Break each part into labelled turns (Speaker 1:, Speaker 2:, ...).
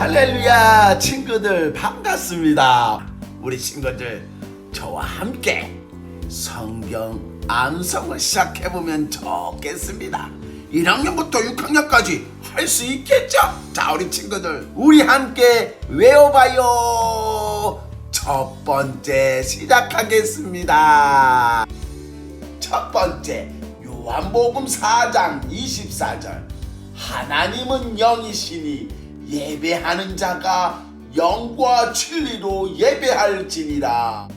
Speaker 1: 할렐루야 친구들 반갑습니다. 우리 친구들 저와 함께 성경 암송을 시작해보면 좋겠습니다. 1학년부터 6학년까지 할 수 있겠죠? 자 우리 친구들 우리 함께 외워봐요. 첫 번째 시작하겠습니다. 첫 번째 요한복음 4장 24절. 하나님은 영이시니 예배하는 자가 영과 진리로 예배할지니라.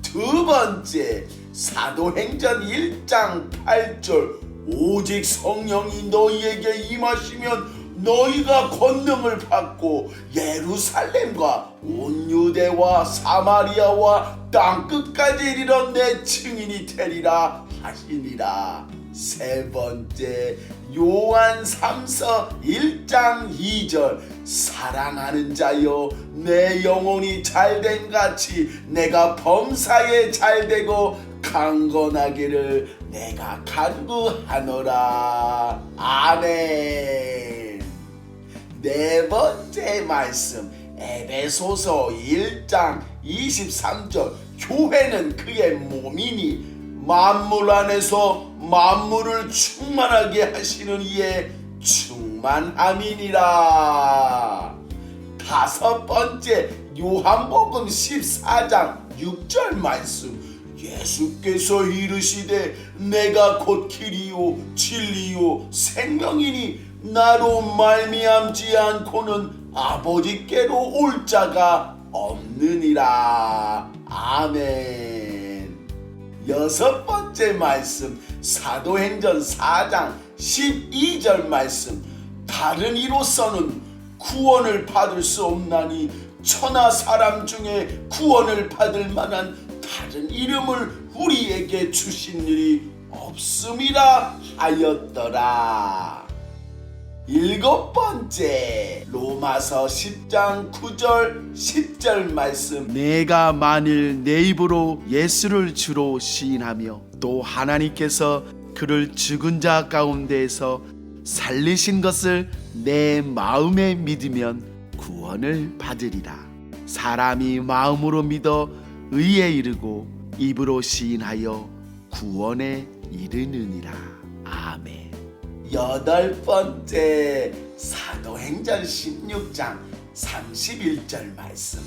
Speaker 1: 두 번째 사도행전 1장 8절. 오직 성령이 너희에게 임하시면 너희가 권능을 받고 예루살렘과 온 유대와 사마리아와 땅 끝까지 이르러 내 증인이 되리라 하시니라. 세 번째 요한 3서 1장 2절 사랑하는 자여 내 영혼이 잘된 같이 내가 범사에 잘되고 강건하기를 내가 간구하노라. 아멘. 네 번째 말씀 에베소서 1장 23절. 교회는 그의 몸이니 만물 안에서 만물을 충만하게 하시는 이의 충만함이니라. 다섯 번째 요한복음 14장 6절 말씀. 예수께서 이르시되 내가 곧 길이요 진리요 생명이니 나로 말미암지 않고는 아버지께로 올 자가 없느니라. 아멘 여섯 번째 말씀 사도행전 4장 12절 말씀 다른 이로서는 구원을 받을 수 없나니 천하 사람 중에 구원을 받을 만한 다른 이름을 우리에게 주신 일이 없음이라 하였더라. 일곱 번째 로마서 10장 9절 10절 말씀
Speaker 2: 내가 만일 내 입으로 예수를 주로 시인하며 또 하나님께서 그를 죽은 자 가운데에서 살리신 것을 내 마음에 믿으면 구원을 받으리라. 사람이 마음으로 믿어 의에 이르고 입으로 시인하여 구원에 이르느니라. 아멘.
Speaker 1: 여덟 번째 사도행전 16장 31절 말씀.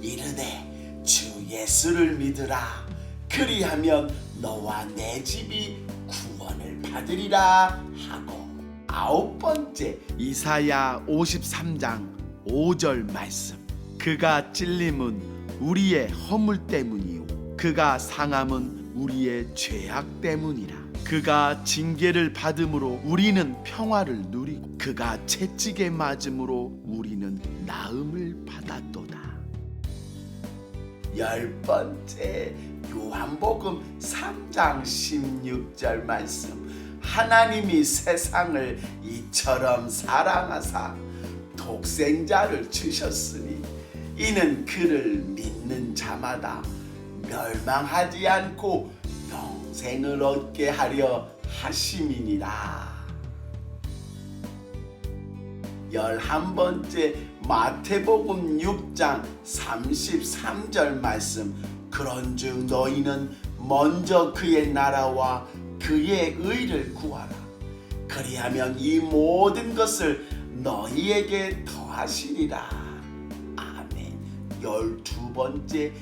Speaker 1: 이르되 주 예수를 믿으라. 그리하면 너와 내 집이 구원을 받으리라 하고. 아홉 번째
Speaker 2: 이사야 53장 5절 말씀. 그가 찔림은 우리의 허물 때문이요. 그가 상함은 우리의 죄악 때문이라 그가 징계를 받음으로 우리는 평화를 누리고 그가 채찍에 맞음으로 우리는 나음을 받았도다.
Speaker 1: 열 번째 요한복음 3장 16절 말씀. 하나님이 세상을 이처럼 사랑하사 독생자를 주셨으니 이는 그를 믿는 자마다 멸망하지 않고 영 생을 얻게 하려 하심이니라. 열한 번째 마태복음 6장 33절 말씀. 그런즉 너희는 먼저 그의 나라와 그의 의를 구하라. 그리하면 이 모든 것을 너희에게 더하시리라. 아멘. 열두 번째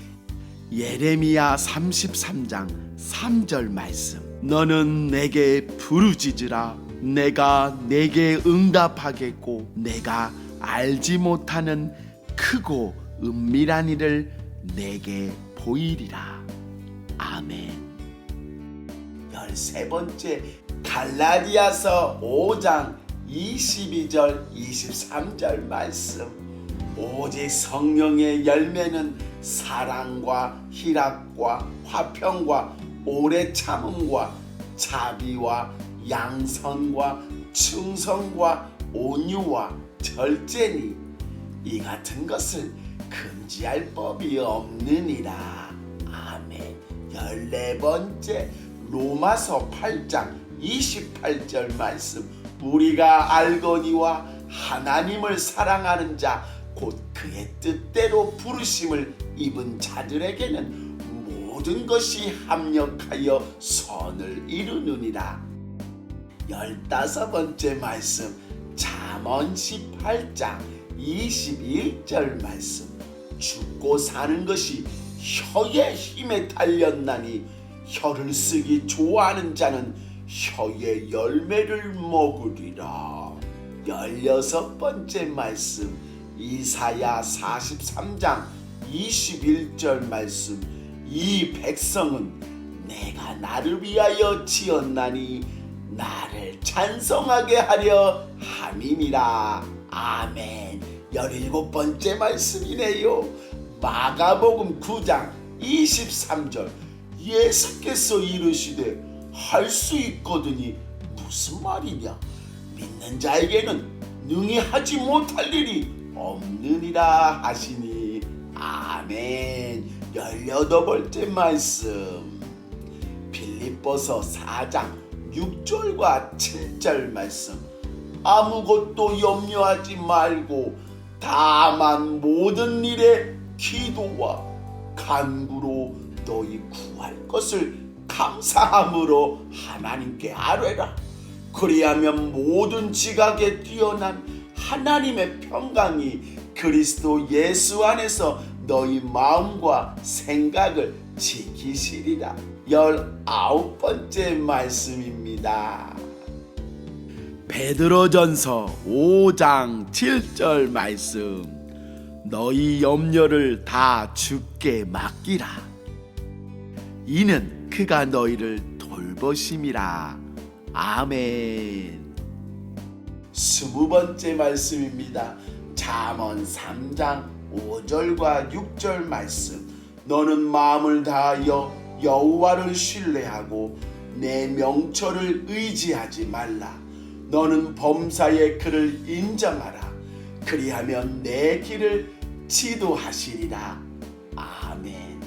Speaker 2: 예레미야 33장 3절 말씀. 너는 내게 부르짖으라. 내가 내게 응답하겠고 내가 알지 못하는 크고 은밀한 일을 내게 보이리라. 아멘.
Speaker 1: 열세 번째 갈라디아서 5장 22절 23절 말씀. 오직 성령의 열매는 사랑과 희락과 화평과 오래 참음과 자비와 양선과 충성과 온유와 절제니 이 같은 것을 금지할 법이 없느니라. 아멘. 열네 번째 로마서 8장 28절 말씀 우리가 알거니와 하나님을 사랑하는 자 곧 그의 뜻대로 부르심을 입은 자들에게는 모든 것이 합력하여 선을 이루느니라. 열다섯 번째 말씀 잠언 18장 21절 말씀. 죽고 사는 것이 혀의 힘에 달렸나니 혀를 쓰기 좋아하는 자는 혀의 열매를 먹으리라. 열여섯 번째 말씀 이사야 43장 21절 말씀 이 백성은 내가 나를 위하여 지었나니 나를 찬송하게 하려 함이니라. 아멘. 열일곱 번째 말씀이네요. 마가복음 9장 23절. 예수께서 이르시되 할 수 있거든이 무슨 말이냐? 믿는 자에게는 능히 하지 못할 일이 없느니라 하시니. 아멘 열여덟 번째 말씀. 빌립보서 4장 6절과 7절 말씀. 아무것도 염려하지 말고 다만 모든 일에 기도와 간구로 너희 구할 것을 감사함으로 하나님께 아뢰라. 그리하면 모든 지각에 뛰어난 하나님의 평강이 그리스도 예수 안에서 너희 마음과 생각을 지키시리라. 열아홉 번째 말씀입니다.
Speaker 2: 베드로전서 5장 7절 말씀 너희 염려를 다 주께 맡기라 이는 그가 너희를 돌보심이라 아멘
Speaker 1: 스무 번째 말씀입니다. 잠언 3장 5절과 6절 말씀. 너는 마음을 다하여 여호와를 신뢰하고 내 명철을 의지하지 말라. 너는 범사의 그를 인정하라. 그리하면 내 길을 지도하시리라. 아멘.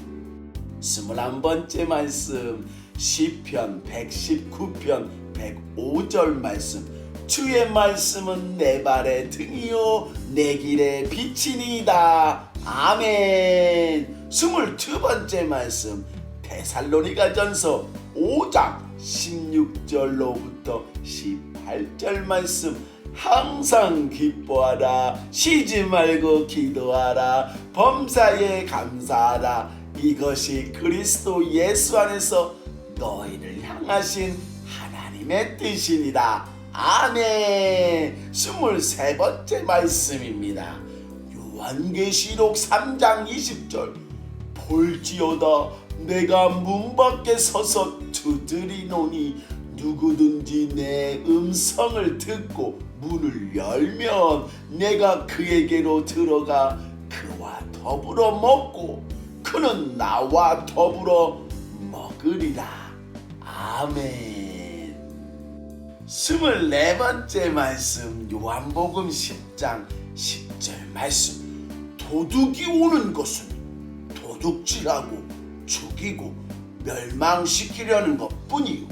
Speaker 1: 스물한 번째 말씀 시편 119편 105절 말씀 주의 말씀은 내 발의 등이요 내 길의 빛이니이다. 아멘. 스물두 번째 말씀 데살로니가 전서 5장 16절로부터 18절 말씀. 항상 기뻐하라 쉬지 말고 기도하라 범사에 감사하라. 이것이 그리스도 예수 안에서 너희를 향하신 하나님의 뜻이니라 아멘. 스물세 번째 말씀입니다. 요한계시록 3장 20절. 볼지어다 내가 문 밖에 서서 두드리노니 누구든지 내 음성을 듣고 문을 열면 내가 그에게로 들어가 그와 더불어 먹고 그는 나와 더불어 먹으리라. 아멘 스물네 번째 말씀 요한복음 10장 10절 말씀. 도둑이 오는 것은 도둑질하고 죽이고 멸망시키려는 것뿐이요.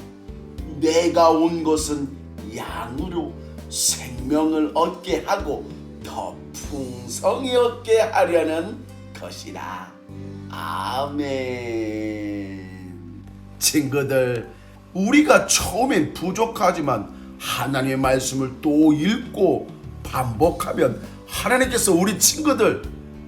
Speaker 1: 내가 온 것은 양으로 생명을 얻게 하고 더 풍성히 얻게 하려는 것이라. 아멘. 친구들 우리가 처음엔 부족하지만 하나님의 말씀을 또 읽고 반복하면 하나님께서 우리 친구들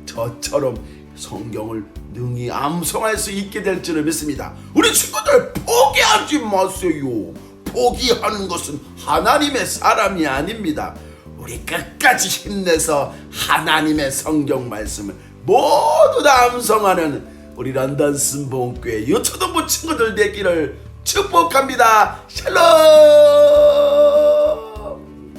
Speaker 1: 저처럼 성경을 능히 암송할 수 있게 될 줄을 믿습니다. 우리 친구들 포기하지 마세요. 포기하는 것은 하나님의 사람이 아닙니다. 우리 끝까지 힘내서 하나님의 성경 말씀을 모두 다 암송하는 우리 런던 순봉교회 유초등부 친구들 되기를 축복합니다. 샬롬!